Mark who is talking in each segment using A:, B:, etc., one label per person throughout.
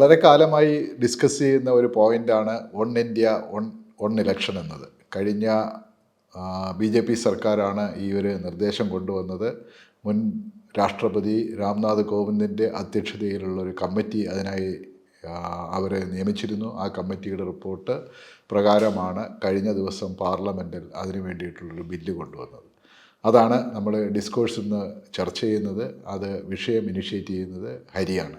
A: വളരെ കാലമായി ഡിസ്കസ് ചെയ്യുന്ന ഒരു പോയിന്റാണ് one India one one election എന്നത്. കഴിഞ്ഞ ബി ജെ പി സർക്കാരാണ് ഈ ഒരു നിർദ്ദേശം കൊണ്ടുവന്നത്. മുൻ രാഷ്ട്രപതി രാംനാഥ് കോവിന്ദിന്റെ അധ്യക്ഷതയിലുള്ള ഒരു കമ്മിറ്റി അതിനായി അവരെ നിയമിച്ചിരുന്നു. ആ കമ്മിറ്റിയുടെ റിപ്പോർട്ട് പ്രകാരമാണ് കഴിഞ്ഞ ദിവസം പാർലമെന്റിൽ അതിനു വേണ്ടിയിട്ടുള്ളൊരു ബില്ല് കൊണ്ടുവന്നത്. അതാണ് നമ്മൾ ഡിസ്കോഴ്സ് ഇന്ന് ചർച്ച ചെയ്യുന്നത്. അത് വിഷയം ഇനിഷ്യേറ്റ് ചെയ്യുന്നത് ഹരിയാണ്.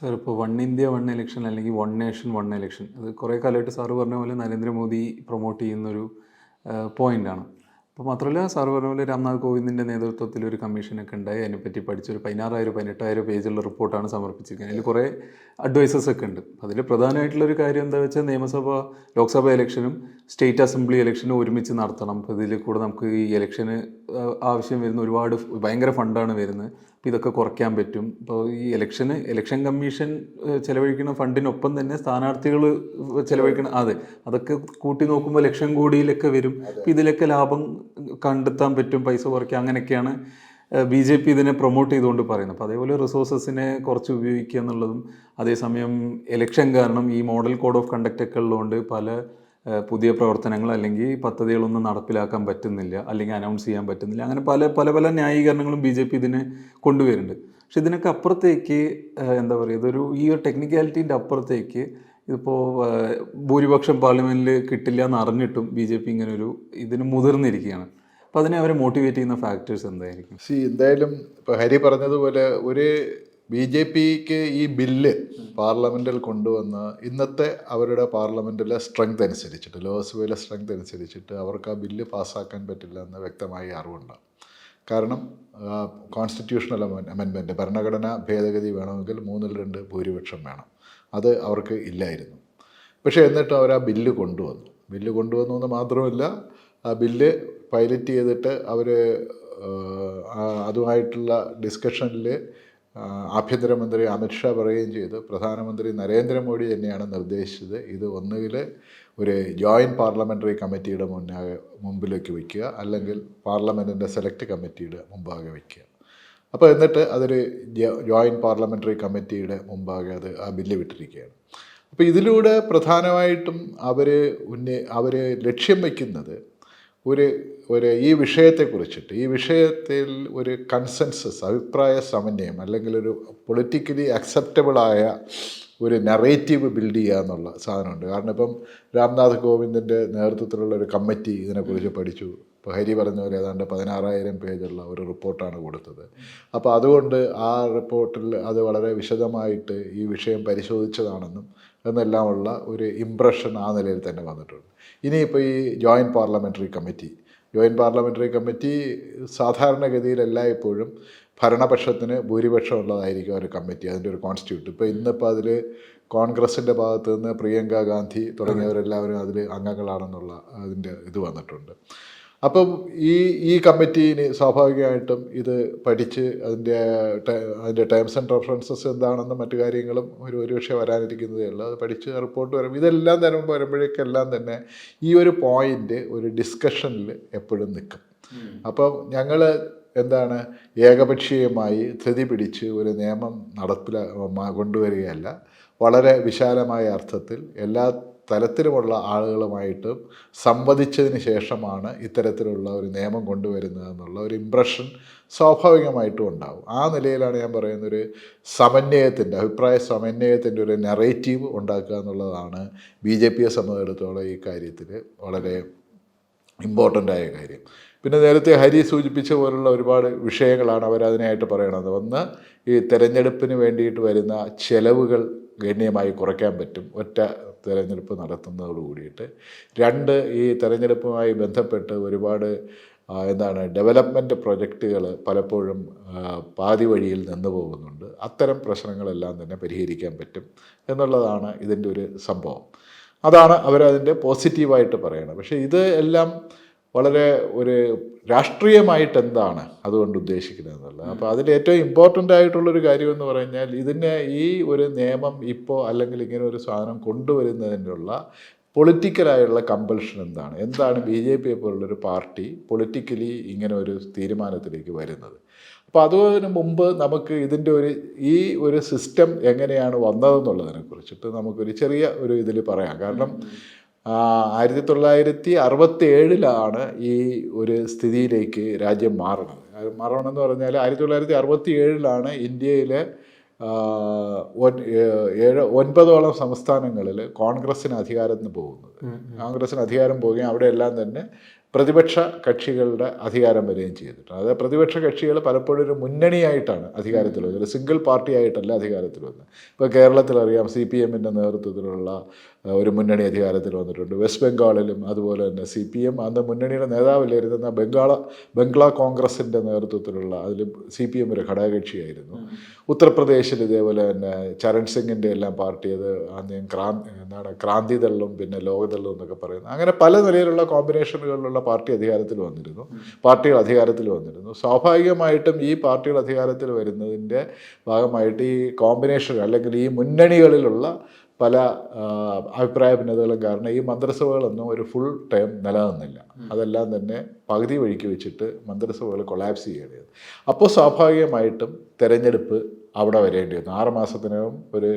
B: സാർ ഇപ്പോൾ വൺ ഇന്ത്യ വൺ ഇലക്ഷൻ അല്ലെങ്കിൽ വൺ നേഷൻ വൺ ഇലക്ഷൻ. അത് കുറേ കാലമായിട്ട് സാറ് പറഞ്ഞ പോലെ നരേന്ദ്രമോദി പ്രൊമോട്ട് ചെയ്യുന്നൊരു പോയിന്റാണ് അപ്പോൾ മാത്രമല്ല സാറ് പറഞ്ഞ പോലെ രാംനാഥ് കോവിന്ദിന്റെ നേതൃത്വത്തിൽ ഒരു കമ്മീഷനൊക്കെ ഉണ്ടായി. അതിനെപ്പറ്റി പഠിച്ചൊരു പതിനാറായിരം പതിനെട്ടായിരം പേജുള്ള റിപ്പോർട്ടാണ് സമർപ്പിച്ചിരിക്കുന്നത് അതിൽ കുറേ അഡ്വൈസസ് ഒക്കെ ഉണ്ട്. അതിൽ പ്രധാനമായിട്ടുള്ളൊരു കാര്യം എന്താ വെച്ചാൽ നിയമസഭ ലോക്സഭ ഇലക്ഷനും സ്റ്റേറ്റ് അസംബ്ലി ഇലക്ഷനും ഒരുമിച്ച് നടത്തണം. അപ്പോൾ ഇതിൽ കൂടെ നമുക്ക് ഈ ഇലക്ഷന് ആവശ്യം വരുന്ന ഒരുപാട് ഭയങ്കര ഫണ്ടാണ് വരുന്നത്. ഇതൊക്കെ കുറയ്ക്കാൻ പറ്റും. ഇപ്പോൾ ഈ ഇലക്ഷന് ഇലക്ഷൻ കമ്മീഷൻ ചിലവഴിക്കുന്ന ഫണ്ടിനൊപ്പം തന്നെ സ്ഥാനാർത്ഥികൾ ചെലവഴിക്കണം അതെ അതൊക്കെ കൂട്ടി നോക്കുമ്പോൾ ലക്ഷം കോടിയിലൊക്കെ വരും. ഇതിലൊക്കെ ലാഭം കണ്ടെത്താൻ പറ്റും പൈസ കുറയ്ക്കുക അങ്ങനെയൊക്കെയാണ് ബി ജെ പി ഇതിനെ പ്രൊമോട്ട് ചെയ്തുകൊണ്ട് പറയുന്നത്. അപ്പോൾ അതേപോലെ റിസോഴ്സസിനെ കുറച്ച് ഉപയോഗിക്കുക എന്നുള്ളതും അതേസമയം ഇലക്ഷൻ കാരണം ഈ മോഡൽ കോഡ് ഓഫ് കണ്ടക്റ്റ് ഒക്കെ ഉള്ളതുകൊണ്ട് പല പുതിയ പ്രവർത്തനങ്ങൾ അല്ലെങ്കിൽ പദ്ധതികളൊന്നും നടപ്പിലാക്കാൻ പറ്റുന്നില്ല അല്ലെങ്കിൽ അനൗൺസ് ചെയ്യാൻ പറ്റുന്നില്ല. അങ്ങനെ പല പല പല ന്യായീകരണങ്ങളും ബി ജെ പി ഇതിനെ കൊണ്ടുവരുന്നുണ്ട്. പക്ഷെ ഇതിനൊക്കെ അപ്പുറത്തേക്ക് എന്താ പറയുക ഇതൊരു ഈ ടെക്നിക്കാലിറ്റീന്റെ അപ്പുറത്തേക്ക് ഇതിപ്പോൾ ഭൂരിപക്ഷം പാർലമെന്റിൽ കിട്ടില്ല എന്ന് അറിഞ്ഞിട്ടും ബി ജെ പി ഇങ്ങനെ ഒരു ഇതിന് മുതിർന്നിരിക്കുകയാണ്. അപ്പോൾ അതിനെ അവരെ മോട്ടിവേറ്റ് ചെയ്യുന്ന ഫാക്ടേഴ്സ് എന്തായിരിക്കും?
A: സി എന്തായാലും ഇപ്പോൾ ഹരി പറഞ്ഞതുപോലെ ഒരു ബി ജെ പിക്ക് ഈ ബില്ല് പാർലമെന്റിൽ കൊണ്ടുവന്ന് ഇന്നത്തെ അവരുടെ പാർലമെന്റിലെ സ്ട്രെങ്ത് അനുസരിച്ചിട്ട് ലോക്സഭയിലെ സ്ട്രെങ്ത് അനുസരിച്ചിട്ട് അവർക്ക് ആ ബില്ല് പാസ്സാക്കാൻ പറ്റില്ല എന്ന് വ്യക്തമായി അറിവുണ്ടാകും കാരണം കോൺസ്റ്റിറ്റ്യൂഷണൽ അമെൻമെന്റ് ഭരണഘടനാ ഭേദഗതി വേണമെങ്കിൽ മൂന്നിൽ രണ്ട് ഭൂരിപക്ഷം വേണം. അത് അവർക്ക് ഇല്ലായിരുന്നു. പക്ഷേ എന്നിട്ട് അവർ ആ ബില്ല് കൊണ്ടുവന്നു. ബില്ല് കൊണ്ടുവന്നു എന്ന് മാത്രമല്ല ആ ബില്ല് പൈലറ്റ് ചെയ്തിട്ട് അവർ അതുമായിട്ടുള്ള ഡിസ്കഷനിൽ ആഭ്യന്തരമന്ത്രി അമിത്ഷാ പറയുകയും ചെയ്തു. പ്രധാനമന്ത്രി നരേന്ദ്രമോദി തന്നെയാണ് നിർദ്ദേശിച്ചത്. ഇത് ഒന്നുകിൽ ഒരു ജോയിന്റ് പാർലമെന്ററി കമ്മിറ്റിയുടെ മുന്നാകെ മുമ്പിലേക്ക് വയ്ക്കുക അല്ലെങ്കിൽ പാർലമെന്റിന്റെ സെലക്ട് കമ്മിറ്റിയുടെ മുമ്പാകെ വയ്ക്കുക. അപ്പോൾ എന്നിട്ട് അതൊരു ജോയിന്റ് പാർലമെന്ററി കമ്മിറ്റിയുടെ മുമ്പാകെ അത് ആ ബില്ല് വിട്ടിരിക്കുകയാണ്. അപ്പോൾ ഇതിലൂടെ പ്രധാനമായിട്ടും അവർ ഉന്നയി അവർ ലക്ഷ്യം വയ്ക്കുന്നത് ഒരു ഒരു ഈ വിഷയത്തെക്കുറിച്ചിട്ട് ഈ വിഷയത്തിൽ ഒരു കൺസെൻസസ് അഭിപ്രായ സമന്വയം അല്ലെങ്കിൽ ഒരു പൊളിറ്റിക്കലി അക്സെപ്റ്റബിളായ ഒരു നറേറ്റീവ് ബിൽഡ് ചെയ്യുക എന്നുള്ള സാധനമുണ്ട്. കാരണം ഇപ്പം രാംനാഥ് കോവിന്ദിന്റെ നേതൃത്വത്തിലുള്ള ഒരു കമ്മിറ്റി ഇതിനെക്കുറിച്ച് പഠിച്ചു. ഇപ്പോൾ ഹരി പറഞ്ഞ പോലെ ഏതാണ്ട് പതിനാറായിരം പേജുള്ള ഒരു റിപ്പോർട്ടാണ് കൊടുത്തത്. അപ്പോൾ അതുകൊണ്ട് ആ റിപ്പോർട്ടിൽ അത് വളരെ വിശദമായിട്ട് ഈ വിഷയം പരിശോധിച്ചതാണെന്നും എന്നെല്ലാമുള്ള ഒരു ഇമ്പ്രഷൻ ആ നിലയിൽ തന്നെ വന്നിട്ടുണ്ട്. ഇനിയിപ്പോൾ ഈ joint parliamentary committee joint parliamentary committee സാധാരണഗതിയിൽ എല്ലായ്പ്പോഴും ഭരണപക്ഷത്തിന് ഭൂരിപക്ഷം ഉള്ളതായിരിക്കും ഒരു കമ്മിറ്റി അതിന്റെ ഒരു കോൺസ്റ്റിറ്റ്യൂട്ട് ഇപ്പോൾ ഇന്നിപ്പോൾ അതിൽ കോൺഗ്രസിന്റെ ഭാഗത്ത് നിന്ന് പ്രിയങ്ക ഗാന്ധി തുടങ്ങിയവരെല്ലാവരും അതിൽ അംഗങ്ങളാണെന്നുള്ള അതിന്റെ ഇത് വന്നിട്ടുണ്ട്. അപ്പം ഈ ഈ കമ്മിറ്റീന് സ്വാഭാവികമായിട്ടും ഇത് പഠിച്ച് അതിന്റെ അതിന്റെ ടേംസ് ആൻഡ് റെഫറൻസസ് എന്താണെന്നും മറ്റു കാര്യങ്ങളും ഒരു ഒരുപക്ഷെ വരാനിരിക്കുന്നതേ ഉള്ളൂ. അത് പഠിച്ച് റിപ്പോർട്ട് വരും ഇതെല്ലാം തരം വരുമ്പോഴേക്കെല്ലാം തന്നെ ഈ ഒരു പോയിന്റ് ഒരു ഡിസ്കഷനിൽ എപ്പോഴും നിൽക്കും. അപ്പം ഞങ്ങൾ എന്താണ് ഏകപക്ഷീയമായി ധൃതി പിടിച്ച് ഒരു നിയമം നടപ്പില കൊണ്ടുവരികയല്ല. വളരെ വിശാലമായ അർത്ഥത്തിൽ എല്ലാ തലത്തിലുമുള്ള ആളുകളുമായിട്ട് സംവദിച്ചതിന് ശേഷമാണ് ഇത്തരത്തിലുള്ള ഒരു നിയമം കൊണ്ടുവരുന്നത് എന്നുള്ള ഒരു ഇമ്പ്രഷൻ സ്വാഭാവികമായിട്ടും ഉണ്ടാവും. ആ നിലയിലാണ് ഞാൻ പറയുന്ന ഒരു സമന്വയത്തിന്റെ അഭിപ്രായ സമന്വയത്തിന്റെ ഒരു നെറേറ്റീവ് ഉണ്ടാക്കുക എന്നുള്ളതാണ് ബി ജെ പിയെ സംബന്ധിച്ചിടത്തോളം ഈ കാര്യത്തിൽ വളരെ ഇമ്പോർട്ടന്റ് ആയ കാര്യം. പിന്നെ നേരത്തെ ഹരി സൂചിപ്പിച്ച പോലുള്ള ഒരുപാട് വിഷയങ്ങളാണ് അവരതിനായിട്ട് പറയണത്. ഒന്ന് ഈ തെരഞ്ഞെടുപ്പിന് വേണ്ടിയിട്ട് വരുന്ന ചെലവുകൾ ഗണ്യമായി കുറയ്ക്കാൻ പറ്റും. ഒറ്റ തെരഞ്ഞെടുപ്പ് നടത്തുന്നതോട് കൂടിയിട്ട്. രണ്ട് ഈ തെരഞ്ഞെടുപ്പുമായി ബന്ധപ്പെട്ട് ഒരുപാട് എന്താണ് ഡെവലപ്മെന്റ് പ്രൊജക്റ്റുകൾ പലപ്പോഴും പാതി വഴിയിൽ നിന്ന് പോകുന്നുണ്ട്. അത്തരം പ്രശ്നങ്ങളെല്ലാം തന്നെ പരിഹരിക്കാൻ പറ്റും എന്നുള്ളതാണ് ഇതിന്റെ ഒരു സംഭവം. അതാണ് അവരതിന്റെ പോസിറ്റീവായിട്ട് പറയണത്. പക്ഷേ ഇത് എല്ലാം വളരെ ഒരു രാഷ്ട്രീയമായിട്ട് എന്താണ് അതുകൊണ്ട് ഉദ്ദേശിക്കുന്നത് എന്നുള്ളത്. അപ്പോൾ അതിൽ ഏറ്റവും ഇമ്പോർട്ടന്റ് ആയിട്ടുള്ളൊരു കാര്യം എന്ന് പറഞ്ഞാൽ ഇതിനെ ഈ ഒരു നിയമം ഇപ്പോൾ അല്ലെങ്കിൽ ഇങ്ങനെ ഒരു സാധനം കൊണ്ടുവരുന്നതിനുള്ള പൊളിറ്റിക്കലായുള്ള കമ്പൽഷൻ എന്താണ്? എന്താണ് ബി ജെ പിയെ പോലുള്ളൊരു പാർട്ടി പൊളിറ്റിക്കലി ഇങ്ങനെ ഒരു തീരുമാനത്തിലേക്ക് വരുന്നത്? അപ്പോൾ അതിന് മുമ്പ് നമുക്ക് ഇതിന്റെ ഒരു ഈ ഒരു സിസ്റ്റം എങ്ങനെയാണ് വന്നതെന്നുള്ളതിനെ കുറിച്ചിട്ട് നമുക്കൊരു ചെറിയ ഒരു ഇതിൽ പറയാം. കാരണം ആയിരത്തി തൊള്ളായിരത്തി അറുപത്തി ഏഴിലാണ് ഈ ഒരു സ്ഥിതിയിലേക്ക് രാജ്യം മാറുന്നത്. അത് മാറണമെന്ന് പറഞ്ഞാൽ ആയിരത്തി തൊള്ളായിരത്തി അറുപത്തി ഏഴിലാണ് ഇന്ത്യയിലെ ഏഴ് ഒൻപതോളം സംസ്ഥാനങ്ങളിൽ കോൺഗ്രസ്സിന് അധികാരത്തിന് പോകുന്നത്. കോൺഗ്രസ്സിന് അധികാരം പോവുകയും അവിടെയെല്ലാം തന്നെ പ്രതിപക്ഷ കക്ഷികളുടെ അധികാരം വരികയും ചെയ്തിട്ടുണ്ട്. അതായത് പ്രതിപക്ഷ കക്ഷികൾ പലപ്പോഴും ഒരു മുന്നണിയായിട്ടാണ് അധികാരത്തിൽ വന്നത്. ഒരു സിംഗിൾ പാർട്ടി ആയിട്ടല്ല അധികാരത്തിൽ വന്നത്. ഇപ്പോൾ കേരളത്തിൽ അറിയാം സി പി എമ്മിന്റെ നേതൃത്വത്തിലുള്ള ഒരു മുന്നണി അധികാരത്തിൽ വന്നിട്ടുണ്ട്. വെസ്റ്റ് ബംഗാളിലും അതുപോലെ തന്നെ സി പി എം അന്ന് മുന്നണിയുടെ നേതാവില്ലായിരുന്ന ബംഗാള ബംഗ്ലാ കോൺഗ്രസിന്റെ നേതൃത്വത്തിലുള്ള അതിൽ സി പി എം ഒരു ഘടകകക്ഷിയായിരുന്നു. ഉത്തർപ്രദേശിൽ ഇതേപോലെ തന്നെ ചരൺ സിംഗിന്റെ എല്ലാം പാർട്ടി അത് ആദ്യം ക്രാന്തി എന്താണ് ക്രാന്തി ദളും പിന്നെ ലോകദളും എന്നൊക്കെ പറയുന്നത് അങ്ങനെ പല നിലയിലുള്ള കോമ്പിനേഷനുകളിലുള്ള പാർട്ടി അധികാരത്തിൽ വന്നിരുന്നു. പാർട്ടികൾ അധികാരത്തിൽ വന്നിരുന്നു. സ്വാഭാവികമായിട്ടും ഈ പാർട്ടികൾ അധികാരത്തിൽ വരുന്നതിന്റെ ഭാഗമായിട്ട് ഈ കോമ്പിനേഷൻ അല്ലെങ്കിൽ ഈ മുന്നണികളിലുള്ള പല അഭിപ്രായ ഭിന്നതകളും കാരണം ഈ മന്ത്രിസഭകളൊന്നും ഒരു ഫുൾ ടൈം നിലനിന്നില്ല. അതെല്ലാം തന്നെ പകുതി വഴിക്ക് വെച്ചിട്ട് മന്ത്രിസഭകൾ കൊളാപ്സ് ചെയ്യേണ്ടത്. അപ്പോൾ സ്വാഭാവികമായിട്ടും തെരഞ്ഞെടുപ്പ് അവിടെ വരേണ്ടി വന്നു. ആറ് മാസത്തിനകം ഒരു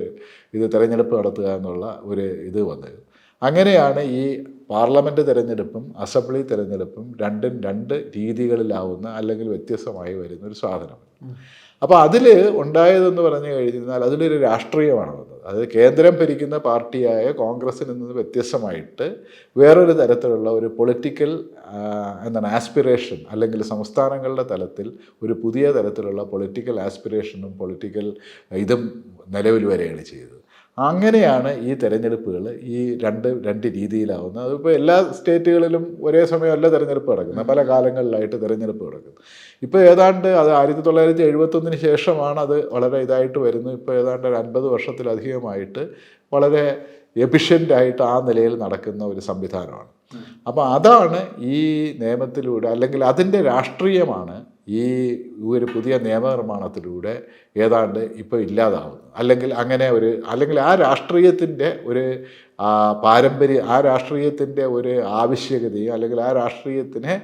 A: ഇത് തെരഞ്ഞെടുപ്പ് നടത്തുക എന്നുള്ള ഒരു ഇത് വന്നത്. അങ്ങനെയാണ് ഈ പാർലമെന്റ് തിരഞ്ഞെടുപ്പും അസംബ്ലി തിരഞ്ഞെടുപ്പും രണ്ടും രണ്ട് രീതികളിലാവുന്ന അല്ലെങ്കിൽ വ്യത്യസ്തമായി വരുന്ന ഒരു സാധനം അപ്പോൾ അതിൽ ഉണ്ടായതെന്ന് പറഞ്ഞു കഴിഞ്ഞാൽ അതിലൊരു രാഷ്ട്രീയമാണ് വന്നത് അത് കേന്ദ്രം ഭരിക്കുന്ന പാർട്ടിയായ കോൺഗ്രസിൽ നിന്ന് വ്യത്യസ്തമായിട്ട് വേറൊരു തരത്തിലുള്ള ഒരു പൊളിറ്റിക്കൽ എന്താണ് ആസ്പിറേഷൻ അല്ലെങ്കിൽ സംസ്ഥാനങ്ങളുടെ തലത്തിൽ ഒരു പുതിയ തരത്തിലുള്ള പൊളിറ്റിക്കൽ ആസ്പിറേഷനും പൊളിറ്റിക്കൽ ഇതും നിലവിൽ വരികയാണ് ചെയ്തത്. അങ്ങനെയാണ് ഈ തെരഞ്ഞെടുപ്പുകൾ ഈ രണ്ട് രണ്ട് രീതിയിലാവുന്നത്. അതിപ്പോൾ എല്ലാ സ്റ്റേറ്റുകളിലും ഒരേ സമയമല്ല തെരഞ്ഞെടുപ്പ് നടക്കുന്നത്. പല കാലങ്ങളിലായിട്ട് തെരഞ്ഞെടുപ്പ് നടക്കുന്നത് ഇപ്പോൾ ഏതാണ്ട് അത് ആയിരത്തി തൊള്ളായിരത്തി എഴുപത്തൊന്നിന് ശേഷമാണ് അത് വളരെ ഇതായിട്ട് വരുന്നത്. ഇപ്പോൾ ഏതാണ്ട് ഒരു അൻപത് വർഷത്തിലധികമായിട്ട് വളരെ എഫിഷ്യന്റായിട്ട് ആ നിലയിൽ നടക്കുന്ന ഒരു സംവിധാനമാണ്. അപ്പോൾ അതാണ് ഈ നിയമത്തിലൂടെ അല്ലെങ്കിൽ അതിന്റെ രാഷ്ട്രീയമാണ് ഈ ഒരു പുതിയ നിയമനിർമ്മാണത്തിലൂടെ ഏതാണ്ട് ഇപ്പോൾ ഇല്ലാതാവുന്നു. അല്ലെങ്കിൽ അങ്ങനെ ഒരു അല്ലെങ്കിൽ ആ രാഷ്ട്രീയത്തിന്റെ ഒരു പാരമ്പര്യം ആ രാഷ്ട്രീയത്തിന്റെ ഒരു ആവശ്യകതയും അല്ലെങ്കിൽ ആ രാഷ്ട്രീയത്തിനെ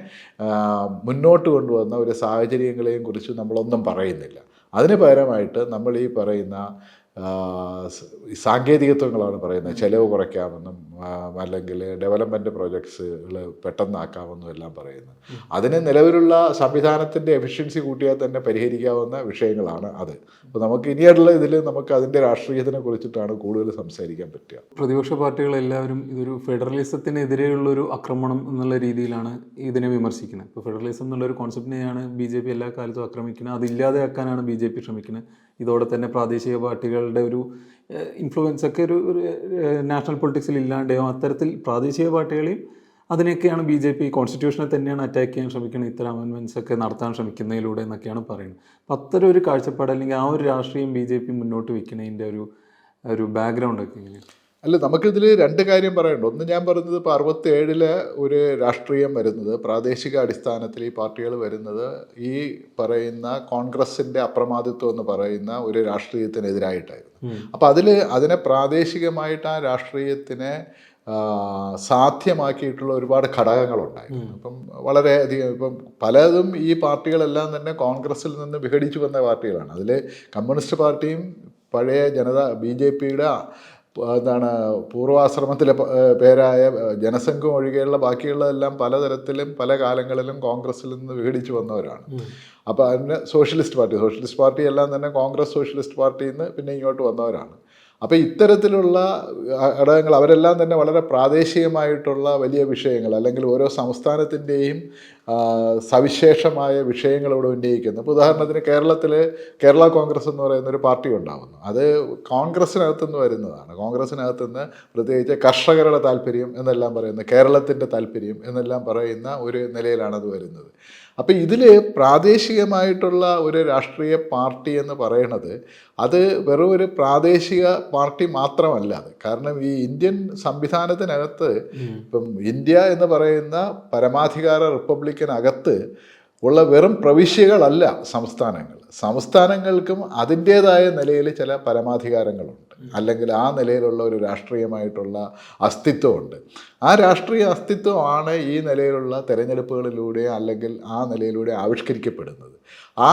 A: മുന്നോട്ട് കൊണ്ടുവന്ന ഒരു സാഹചര്യങ്ങളെയും കുറിച്ച് നമ്മളൊന്നും പറയുന്നില്ല. അതിന് പകരമായിട്ട് നമ്മൾ ഈ പറയുന്ന സാങ്കേതികത്വങ്ങളാണ് പറയുന്നത്. ചെലവ് കുറയ്ക്കാമെന്നും അല്ലെങ്കിൽ ഡെവലപ്മെന്റ് പ്രോജക്ട്സുകൾ പെട്ടെന്നാക്കാമെന്നും എല്ലാം പറയുന്നത്. അതിന് നിലവിലുള്ള സംവിധാനത്തിന്റെ എഫിഷ്യൻസി കൂട്ടിയാൽ തന്നെ പരിഹരിക്കാവുന്ന വിഷയങ്ങളാണ് അത്. അപ്പോൾ നമുക്ക് ഇനിയുള്ള ഇതിൽ നമുക്ക് അതിന്റെ രാഷ്ട്രീയത്തിനെ കുറിച്ചിട്ടാണ് കൂടുതൽ സംസാരിക്കാൻ പറ്റുക.
B: പ്രതിപക്ഷ പാർട്ടികളെല്ലാവരും ഇതൊരു ഫെഡറലിസത്തിനെതിരെയുള്ളൊരു ആക്രമണം എന്നുള്ള രീതിയിലാണ് ഇതിനെ വിമർശിക്കുന്നത്. ഇപ്പോൾ ഫെഡറലിസം എന്നുള്ളൊരു കോൺസെപ്റ്റിനെയാണ് ബി ജെ പി എല്ലാ കാലത്തും ആക്രമിക്കുന്നത്. അതില്ലാതെയാക്കാനാണ് ബി ജെ പി ശ്രമിക്കുന്നത്. ഇതോടെ തന്നെ പ്രാദേശിക പാർട്ടികളുടെ ഒരു ഇൻഫ്ലുവൻസ് ഒക്കെ ഒരു നാഷണൽ പൊളിറ്റിക്സിൽ ഇല്ലാണ്ടെയോ അത്തരത്തിൽ പ്രാദേശിക പാർട്ടികളെയും അതിനെയൊക്കെയാണ് ബി ജെ പി കോൺസ്റ്റിറ്റ്യൂഷനെ തന്നെയാണ് അറ്റാക്ക് ചെയ്യാൻ ശ്രമിക്കുന്നത്. ഇത്തരം അമെൻമെന്റ്സ് ഒക്കെ നടത്താൻ ശ്രമിക്കുന്നതിലൂടെ എന്നൊക്കെയാണ് പറയുന്നത്. അപ്പം അത്തരം ഒരു കാഴ്ചപ്പാട് അല്ലെങ്കിൽ ആ ഒരു രാഷ്ട്രീയം ബി ജെ പി മുന്നോട്ട് വയ്ക്കുന്നതിന്റെ ഒരു ഒരു ബാക്ക്ഗ്രൗണ്ട് ഒക്കെ എങ്ങനെയാണ്?
A: അല്ല നമുക്കിതിൽ രണ്ട് കാര്യം പറയണ്ട ഒന്ന് ഞാൻ പറഞ്ഞത് ഇപ്പോൾ അറുപത്തി ഏഴിലെ ഒരു രാഷ്ട്രീയം വരുന്നത് പ്രാദേശിക അടിസ്ഥാനത്തിൽ ഈ പാർട്ടികൾ വരുന്നത് ഈ പറയുന്ന കോൺഗ്രസിന്റെ അപ്രമാദിത്വം എന്ന് പറയുന്ന ഒരു രാഷ്ട്രീയത്തിനെതിരായിട്ടായിരുന്നു. അപ്പം അതിൽ അതിനെ പ്രാദേശികമായിട്ട് ആ രാഷ്ട്രീയത്തിനെ സാധ്യമാക്കിയിട്ടുള്ള ഒരുപാട് ഘടകങ്ങളുണ്ടായിരുന്നു. അപ്പം വളരെയധികം ഇപ്പം പലതും ഈ പാർട്ടികളെല്ലാം തന്നെ കോൺഗ്രസിൽ നിന്ന് വിഘടിച്ചു വന്ന പാർട്ടികളാണ്. അതിൽ കമ്മ്യൂണിസ്റ്റ് പാർട്ടിയും പഴയ ജനത ബി ജെ പിയുടെ എന്താണ് പൂർവാശ്രമത്തിലെ പേരായ ജനസംഘം ഒഴികെയുള്ള ബാക്കിയുള്ളതെല്ലാം പലതരത്തിലും പല കാലങ്ങളിലും കോൺഗ്രസിൽ നിന്ന് വിഘടിച്ചു വന്നവരാണ്. അപ്പോൾ അതിന് സോഷ്യലിസ്റ്റ് പാർട്ടി സോഷ്യലിസ്റ്റ് പാർട്ടി എല്ലാം തന്നെ കോൺഗ്രസ് സോഷ്യലിസ്റ്റ് പാർട്ടിയിൽ നിന്ന് പിന്നെ ഇങ്ങോട്ട് വന്നവരാണ്. അപ്പോൾ ഇത്തരത്തിലുള്ള ഘടകങ്ങൾ അവരെല്ലാം തന്നെ വളരെ പ്രാദേശികമായിട്ടുള്ള വലിയ വിഷയങ്ങൾ അല്ലെങ്കിൽ ഓരോ സംസ്ഥാനത്തിന്റെയും സവിശേഷമായ വിഷയങ്ങൾ ഇവിടെ ഉന്നയിക്കുന്നു. ഇപ്പോൾ ഉദാഹരണത്തിന് കേരളത്തിൽ കേരള കോൺഗ്രസ് എന്ന് പറയുന്ന ഒരു പാർട്ടി ഉണ്ടാകുന്നു അത് കോൺഗ്രസ്സിനകത്തുനിന്ന് വരുന്നതാണ്. കോൺഗ്രസ്സിനകത്തു നിന്ന് പ്രത്യേകിച്ച് കർഷകരുടെ താല്പര്യം എന്നെല്ലാം പറയുന്നത് കേരളത്തിന്റെ താല്പര്യം എന്നെല്ലാം പറയുന്ന ഒരു നിലയിലാണത് വരുന്നത്. അപ്പോൾ ഇതിൽ പ്രാദേശികമായിട്ടുള്ള ഒരു രാഷ്ട്രീയ പാർട്ടി എന്ന് പറയുന്നത് അത് വെറും ഒരു പ്രാദേശിക പാർട്ടി മാത്രമല്ല അത്. കാരണം ഈ ഇന്ത്യൻ സംവിധാനത്തിനകത്ത് ഇപ്പം ഇന്ത്യ എന്ന് പറയുന്ന പരമാധികാര റിപ്പബ്ലിക്കിനകത്ത് ഉള്ള വെറും പ്രവിശ്യകളല്ല സംസ്ഥാനങ്ങൾ. സംസ്ഥാനങ്ങൾക്കും അതിന്റേതായ നിലയിൽ ചില പരമാധികാരങ്ങളുണ്ട്. അല്ലെങ്കിൽ ആ നിലയിലുള്ള ഒരു രാഷ്ട്രീയമായിട്ടുള്ള അസ്തിത്വമുണ്ട്. ആ രാഷ്ട്രീയ അസ്തിത്വമാണ് ഈ നിലയിലുള്ള തെരഞ്ഞെടുപ്പുകളിലൂടെ അല്ലെങ്കിൽ ആ നിലയിലൂടെ ആവിഷ്കരിക്കപ്പെടുന്നത്. ആ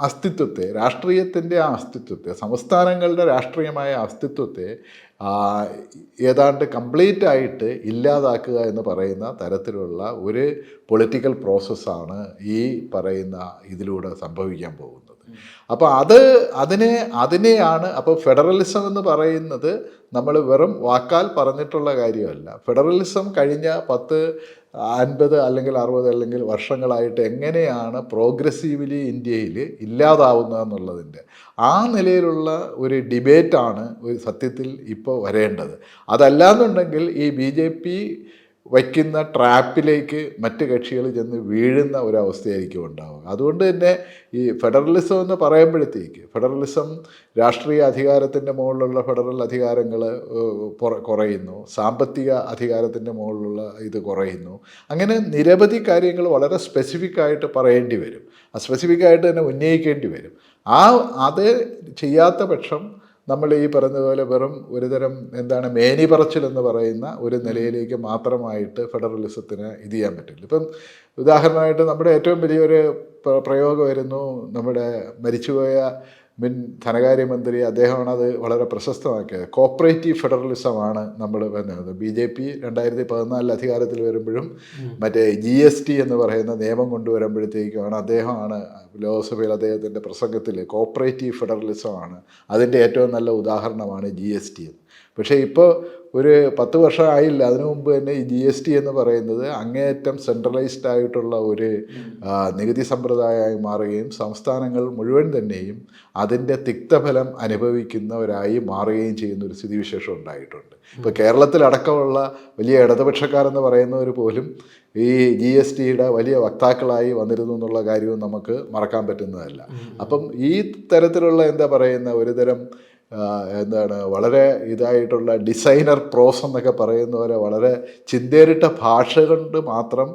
A: അസ്തിത്വത്തെ രാഷ്ട്രീയത്തിന്റെ ആ അസ്തിത്വത്തെ സംസ്ഥാനങ്ങളുടെ രാഷ്ട്രീയമായ അസ്തിത്വത്തെ ഏതാണ്ട് കംപ്ലീറ്റ് ആയിട്ട് ഇല്ലാതാക്കുക എന്ന് പറയുന്ന തരത്തിലുള്ള ഒരു പൊളിറ്റിക്കൽ പ്രോസസ്സാണ് ഈ പറയുന്ന ഇതിലൂടെ സംഭവിക്കാൻ പോകുന്നത്. അപ്പോൾ അത് അതിനെ അതിനെയാണ് അപ്പോൾ ഫെഡറലിസം എന്ന് പറയുന്നത് നമ്മൾ വെറും വാക്കാൽ പറഞ്ഞിട്ടുള്ള കാര്യമല്ല. ഫെഡറലിസം കഴിഞ്ഞ പത്ത് അൻപത് അല്ലെങ്കിൽ അറുപത് അല്ലെങ്കിൽ വർഷങ്ങളായിട്ട് എങ്ങനെയാണ് പ്രോഗ്രസീവ്ലി ഇന്ത്യയിൽ ഇല്ലാതാവുന്നത് എന്നുള്ളതിന്റെ ആ നിലയിലുള്ള ഒരു ഡിബേറ്റാണ് ഒരു സത്യത്തിൽ ഇപ്പോൾ വരേണ്ടത്. അതല്ലാന്നുണ്ടെങ്കിൽ ഈ ബി ജെ പി വയ്ക്കുന്ന ട്രാപ്പിലേക്ക് മറ്റ് കക്ഷികൾ ചെന്ന് വീഴുന്ന ഒരവസ്ഥയായിരിക്കും ഉണ്ടാവുക. അതുകൊണ്ട് തന്നെ ഈ ഫെഡറലിസം എന്ന് പറയുമ്പോഴത്തേക്ക് ഫെഡറലിസം രാഷ്ട്രീയ അധികാരത്തിന്റെ മുകളിലുള്ള ഫെഡറൽ അധികാരങ്ങൾ കുറയുന്നു. സാമ്പത്തിക അധികാരത്തിന്റെ മുകളിലുള്ള ഇത് കുറയുന്നു. അങ്ങനെ നിരവധി കാര്യങ്ങൾ വളരെ സ്പെസിഫിക് ആയിട്ട് പറയേണ്ടി വരും. ആ സ്പെസിഫിക് ആയിട്ട് തന്നെ ഉന്നയിക്കേണ്ടി വരും. ആ അത് ചെയ്യാത്ത പക്ഷം നമ്മൾ ഈ പറഞ്ഞതുപോലെ വെറും ഒരുതരം എന്താണ് മേനി പറച്ചിൽ എന്ന് പറയുന്ന ഒരു നിലയിലേക്ക് മാത്രമായിട്ട് ഫെഡറലിസത്തിന് ഇത് ചെയ്യാൻ പറ്റില്ല. ഇപ്പം ഉദാഹരണമായിട്ട് നമ്മുടെ ഏറ്റവും വലിയൊരു പ്ര- പ്രയോഗമായിരുന്നു നമ്മുടെ മരിച്ചുപോയ മുൻ ധനകാര്യമന്ത്രി അദ്ദേഹമാണ് അത് വളരെ പ്രശസ്തമാക്കിയത്. കോപ്പറേറ്റീവ് ഫെഡറലിസമാണ് നമ്മൾ പറഞ്ഞത്. ബി ജെ പി രണ്ടായിരത്തി പതിനാലിൽ അധികാരത്തിൽ വരുമ്പോഴും മറ്റേ ജി എസ് ടി എന്ന് പറയുന്ന നിയമം കൊണ്ടുവരുമ്പോഴത്തേക്കുമാണ് അദ്ദേഹമാണ് ലോക്സഭയിൽ അദ്ദേഹത്തിന്റെ പ്രസംഗത്തിൽ കോപ്പറേറ്റീവ് ഫെഡറലിസമാണ് അതിന്റെ ഏറ്റവും നല്ല ഉദാഹരണമാണ് ജി എസ് ടി പക്ഷേ ഇപ്പോൾ ഒരു പത്ത് വർഷം ആയില്ല. അതിനു മുമ്പ് തന്നെ ഈ ജി എസ് ടി എന്ന് പറയുന്നത് അങ്ങേയറ്റം സെൻട്രലൈസ്ഡ് ആയിട്ടുള്ള ഒരു നികുതി സമ്പ്രദായമായി മാറുകയും സംസ്ഥാനങ്ങൾ മുഴുവൻ തന്നെയും അതിന്റെ തിക്തഫലം അനുഭവിക്കുന്നവരായി മാറുകയും ചെയ്യുന്ന ഒരു സ്ഥിതിവിശേഷം ഉണ്ടായിട്ടുണ്ട്. ഇപ്പോൾ കേരളത്തിലടക്കമുള്ള വലിയ ഇടതുപക്ഷക്കാരെന്ന് പറയുന്നവർ പോലും ഈ ജി എസ് ടിയുടെ വലിയ വക്താക്കളായി വന്നിരുന്നു എന്നുള്ള കാര്യവും നമുക്ക് മറക്കാൻ പറ്റുന്നതല്ല. അപ്പം ഈ തരത്തിലുള്ള എന്താ പറയുന്ന ഒരുതരം എന്താണ് വളരെ ഇതായിട്ടുള്ള ഡിസൈനർ പ്രോസ് എന്നൊക്കെ പറയുന്നവരെ വളരെ ചിന്തേറിട്ട ഭാഷ കൊണ്ട് മാത്രം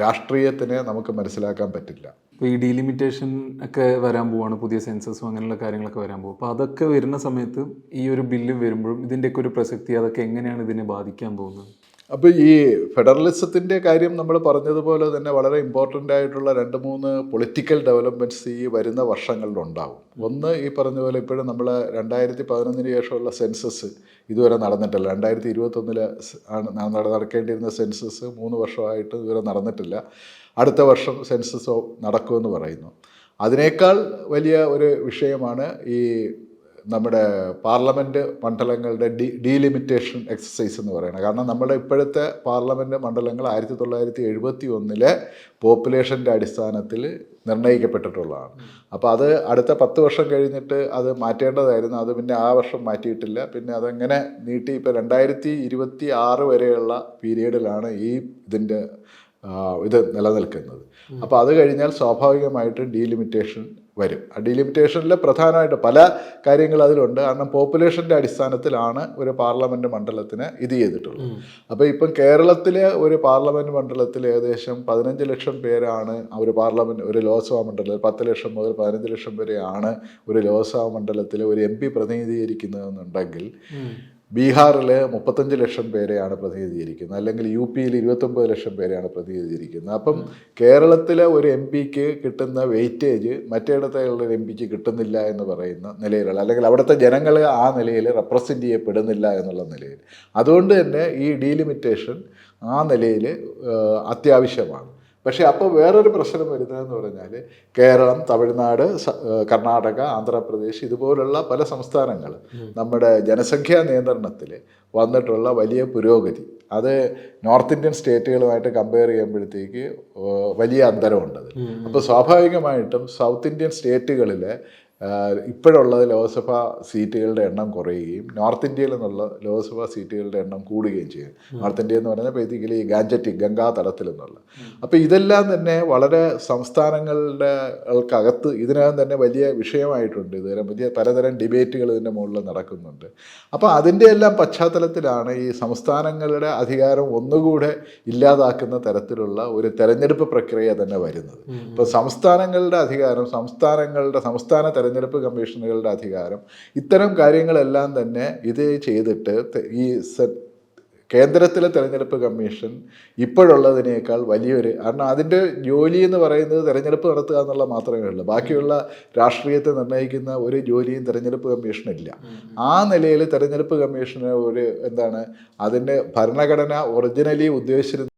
A: രാഷ്ട്രീയത്തിനെ നമുക്ക് മനസ്സിലാക്കാൻ പറ്റില്ല.
B: ഇപ്പോൾ ഈ ഡീലിമിറ്റേഷൻ ഒക്കെ വരാൻ പോവാണ് പുതിയ സെൻസസും അങ്ങനെയുള്ള കാര്യങ്ങളൊക്കെ വരാൻ പോകും അപ്പോൾ അതൊക്കെ വരുന്ന സമയത്ത് ഈ ഒരു ബില്ല് വരുമ്പോഴും ഇതിന്റെയൊക്കെ ഒരു പ്രസക്തി അതൊക്കെ എങ്ങനെയാണ് ഇതിനെ ബാധിക്കാൻ പോകുന്നത്?
A: അപ്പോൾ ഈ ഫെഡറലിസത്തിന്റെ കാര്യം നമ്മൾ പറഞ്ഞതുപോലെ തന്നെ വളരെ ഇമ്പോർട്ടന്റ് ആയിട്ടുള്ള രണ്ട് മൂന്ന് പൊളിറ്റിക്കൽ ഡെവലപ്മെന്റ്സ് ഈ വരുന്ന വർഷങ്ങളിൽ ഉണ്ടാവും. ഒന്ന് ഈ പറഞ്ഞ പോലെ ഇപ്പോഴും നമ്മൾ രണ്ടായിരത്തി പതിനൊന്നിന് ശേഷമുള്ള സെൻസസ് ഇതുവരെ നടന്നിട്ടില്ല. രണ്ടായിരത്തി ഇരുപത്തൊന്നിൽ ആണ് നടക്കേണ്ടിയിരുന്ന സെൻസസ് മൂന്ന് വർഷമായിട്ട് ഇതുവരെ നടന്നിട്ടില്ല. അടുത്ത വർഷം സെൻസസ് നടക്കുമെന്ന് പറയുന്നു. അതിനേക്കാൾ വലിയ ഒരു വിഷയമാണ് ഈ നമ്മുടെ പാർലമെന്റ് മണ്ഡലങ്ങളുടെ ഡി ഡീലിമിറ്റേഷൻ എക്സസൈസ് എന്ന് പറയുന്നത്. കാരണം നമ്മുടെ ഇപ്പോഴത്തെ പാർലമെന്റ് മണ്ഡലങ്ങൾ ആയിരത്തി തൊള്ളായിരത്തി എഴുപത്തി ഒന്നിലെ പോപ്പുലേഷന്റെ അടിസ്ഥാനത്തിൽ നിർണയിക്കപ്പെട്ടിട്ടുള്ളതാണ് അപ്പോൾ അത് അടുത്ത പത്ത് വർഷം കഴിഞ്ഞിട്ട് അത് മാറ്റേണ്ടതായിരുന്നു. അത് പിന്നെ ആ വർഷം മാറ്റിയിട്ടില്ല. പിന്നെ അതങ്ങനെ നീട്ടി ഇപ്പോൾ രണ്ടായിരത്തി ഇരുപത്തി ആറ് വരെയുള്ള പീരീഡിലാണ് ഈ ഇതിന്റെ ഇത് നിലനിൽക്കുന്നത്. അപ്പോൾ അത് കഴിഞ്ഞാൽ സ്വാഭാവികമായിട്ടും ഡീലിമിറ്റേഷൻ വരും. ആ ഡിലിമിറ്റേഷനിൽ പ്രധാനമായിട്ട് പല കാര്യങ്ങൾ അതിലുണ്ട്. കാരണം പോപ്പുലേഷന്റെ അടിസ്ഥാനത്തിലാണ് ഒരു പാർലമെന്റ് മണ്ഡലത്തിന് ഇത് ചെയ്തിട്ടുള്ളത്. അപ്പോൾ ഇപ്പം കേരളത്തിലെ ഒരു പാർലമെന്റ് മണ്ഡലത്തിൽ ഏകദേശം പതിനഞ്ച് ലക്ഷം പേരാണ് ഒരു പാർലമെന്റ് ഒരു ലോക്സഭാ മണ്ഡലത്തിൽ പത്ത് ലക്ഷം മുതൽ പതിനഞ്ച് ലക്ഷം വരെയാണ് ഒരു ലോക്സഭാ മണ്ഡലത്തിൽ ഒരു എം പി പ്രതിനിധീകരിക്കുന്നതെന്നുണ്ടെങ്കിൽ ബീഹാറിൽ മുപ്പത്തഞ്ച് ലക്ഷം പേരെയാണ് പ്രതിനിധീകരിക്കുന്നത്. അല്ലെങ്കിൽ യു പിയിൽ ഇരുപത്തൊമ്പത് ലക്ഷം പേരെയാണ് പ്രതിനിധീകരിക്കുന്നത്. അപ്പം കേരളത്തിലെ ഒരു എം പിക്ക് കിട്ടുന്ന വെയിറ്റേജ് മറ്റേടത്തുള്ള എം പിക്ക് കിട്ടുന്നില്ല എന്ന് പറയുന്ന നിലയിലുള്ള അല്ലെങ്കിൽ അവിടുത്തെ ജനങ്ങൾ ആ നിലയിൽ റെപ്രസെന്റ് ചെയ്യപ്പെടുന്നില്ല എന്നുള്ള നിലയിൽ അതുകൊണ്ട് തന്നെ ഈ ഡീലിമിറ്റേഷൻ ആ നിലയിൽ അത്യാവശ്യമാണ്. പക്ഷേ അപ്പോൾ വേറൊരു പ്രശ്നം വരുന്നതെന്ന് പറഞ്ഞാൽ കേരളം തമിഴ്നാട് കർണാടക ആന്ധ്രാപ്രദേശ് ഇതുപോലുള്ള പല സംസ്ഥാനങ്ങൾ നമ്മുടെ ജനസംഖ്യാ നിയന്ത്രണത്തിൽ വന്നിട്ടുള്ള വലിയ പുരോഗതി. അത് നോർത്ത് ഇന്ത്യൻ സ്റ്റേറ്റുകളുമായിട്ട് കമ്പയർ ചെയ്യുമ്പോഴത്തേക്ക് വലിയ അന്തരമുണ്ടത് അപ്പോൾ സ്വാഭാവികമായിട്ടും സൗത്ത് ഇന്ത്യൻ സ്റ്റേറ്റുകളിലെ ഇപ്പോഴുള്ളത് ലോക്സഭാ സീറ്റുകളുടെ എണ്ണം കുറയുകയും നോർത്ത് ഇന്ത്യയിൽ നിന്നുള്ള ലോക്സഭാ സീറ്റുകളുടെ എണ്ണം കൂടുകയും ചെയ്യും. നോർത്ത് ഇന്ത്യ എന്ന് പറഞ്ഞാൽ ബേസിക്കലി ഗാഞ്ചറ്റിക് ഗംഗാ തലത്തിൽ നിന്നുള്ള. അപ്പോൾ ഇതെല്ലാം തന്നെ വളരെ സംസ്ഥാനങ്ങളുടെ അകത്ത് ഇതിനകം തന്നെ വലിയ വിഷയമായിട്ടുണ്ട്. ഇതുവരെ വലിയ പലതരം ഡിബേറ്റുകൾ ഇതിന്റെ മുകളിൽ നടക്കുന്നുണ്ട്. അപ്പോൾ അതിന്റെ എല്ലാം പശ്ചാത്തലത്തിലാണ് ഈ സംസ്ഥാനങ്ങളുടെ അധികാരം ഒന്നുകൂടെ ഇല്ലാതാക്കുന്ന തരത്തിലുള്ള ഒരു തെരഞ്ഞെടുപ്പ് പ്രക്രിയ തന്നെ വരുന്നത്. ഇപ്പോൾ സംസ്ഥാനങ്ങളുടെ അധികാരം സംസ്ഥാനങ്ങളുടെ സംസ്ഥാന തെരഞ്ഞെടുപ്പ് കമ്മീഷനുകളുടെ അധികാരം. ഇത്തരം കാര്യങ്ങളെല്ലാം തന്നെ ഇത് ചെയ്തിട്ട് ഈ കേന്ദ്രത്തിലെ തെരഞ്ഞെടുപ്പ് കമ്മീഷൻ ഇപ്പോഴുള്ളതിനേക്കാൾ വലിയൊരു കാരണം അതിന്റെ ജോലി എന്ന് പറയുന്നത് തെരഞ്ഞെടുപ്പ് നടത്തുക എന്നുള്ള മാത്രമേ ഉള്ളൂ. ബാക്കിയുള്ള രാഷ്ട്രീയത്തെ നിർണയിക്കുന്ന ഒരു ജോലിയും തെരഞ്ഞെടുപ്പ് കമ്മീഷനില്ല ആ നിലയിൽ തെരഞ്ഞെടുപ്പ് കമ്മീഷന് ഒരു എന്താണ് അതിന്റെ ഭരണഘടന ഒറിജിനലി ഉദ്ദേശിച്ചിരുന്ന